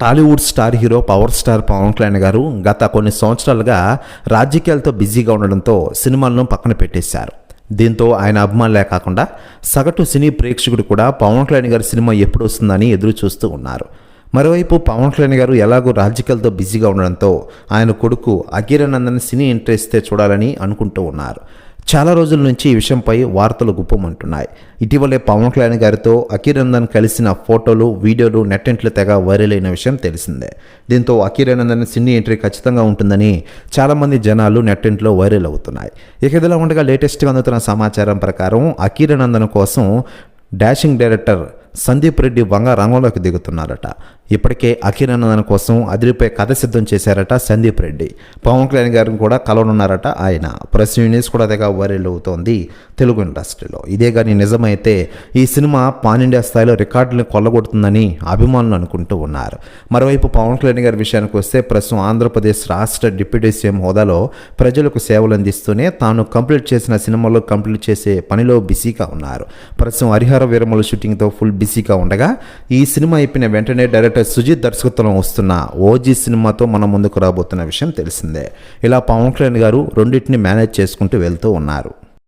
Tollywood star hero power star Pawan Kalyan garu గత కొన్ని సంవత్సరాలుగా రాజకీయాలతో బిజీగా ఉండడంతో సినిమాలను పక్కన పెట్టేశారు. దీంతో ఆయన అభిమానులే కాకుండా సగటు సినీ ప్రేక్షకుడు కూడా పవన్ కళ్యాణ్ గారి సినిమా ఎప్పుడు వస్తుందని ఎదురు చూస్తూ ఉన్నారు. మరోవైపు పవన్ కళ్యాణ్ గారు ఎలాగో రాజకీయాలతో బిజీగా ఉండడంతో ఆయన కొడుకు అఖీరానందన్ సినీ ఇంట్రెస్ట్ చూడాలని అనుకుంటూ ఉన్నారు. చాలా రోజుల నుంచి ఈ విషయంపై వార్తలు గుప్పమంటున్నాయి. ఇటీవలే పవన్ కళ్యాణ్ గారితో అఖీరందన్ కలిసిన ఫోటోలు వీడియోలు నెట్టెంట్లు తెగ వైరల్ అయిన విషయం తెలిసిందే. దీంతో అఖీరానందన్ సినీ ఎంట్రీ ఖచ్చితంగా ఉంటుందని చాలామంది జనాలు నెట్టెంట్లో వైరల్ అవుతున్నాయి. ఇక ఇదిలా ఉండగా లేటెస్ట్గా అందుతున్న సమాచారం ప్రకారం అఖీరానందన్ కోసం డాషింగ్ డైరెక్టర్ సందీప్ రెడ్డి వంగ రంగంలోకి దిగుతున్నారట. ఇప్పటికే అఖిలనందన కోసం అదిరిపోయే కథ సిద్ధం చేశారట సందీప్ రెడ్డి. పవన్ కళ్యాణ్ గారిని కూడా కలవనున్నారట ఆయన. ప్రెస్ యూనిస్ కూడా తెగ వైరల్ అవుతోంది తెలుగు ఇండస్ట్రీలో. ఇదే కానీ నిజమైతే ఈ సినిమా పాన్ ఇండియా స్థాయిలో రికార్డులను కొల్లగొడుతుందని అభిమానులు అనుకుంటూ ఉన్నారు. మరోవైపు పవన్ కళ్యాణ్ గారి విషయానికి వస్తే ప్రస్తుతం ఆంధ్రప్రదేశ్ రాష్ట్ర డిప్యూటీ సీఎం హోదాలో ప్రజలకు సేవలు అందిస్తూనే తాను కంప్లీట్ చేసిన సినిమాలో కంప్లీట్ చేసే పనిలో బిజీగా ఉన్నారు. ప్రస్తుతం హరిహర వీరముల షూటింగ్తో ఫుల్ బిజీగా ఉండగా ఈ సినిమా అయిపోయిన వెంటనే డైరెక్టర్ సుజిత్ దర్శకత్వంలో వస్తున్న ఓజీ సినిమాతో మన ముందుకు రాబోతున్న విషయం తెలిసిందే. ఇలా పవన్ కళ్యాణ్ గారు రెండింటిని మేనేజ్ చేసుకుంటూ వెళ్తూ ఉన్నారు.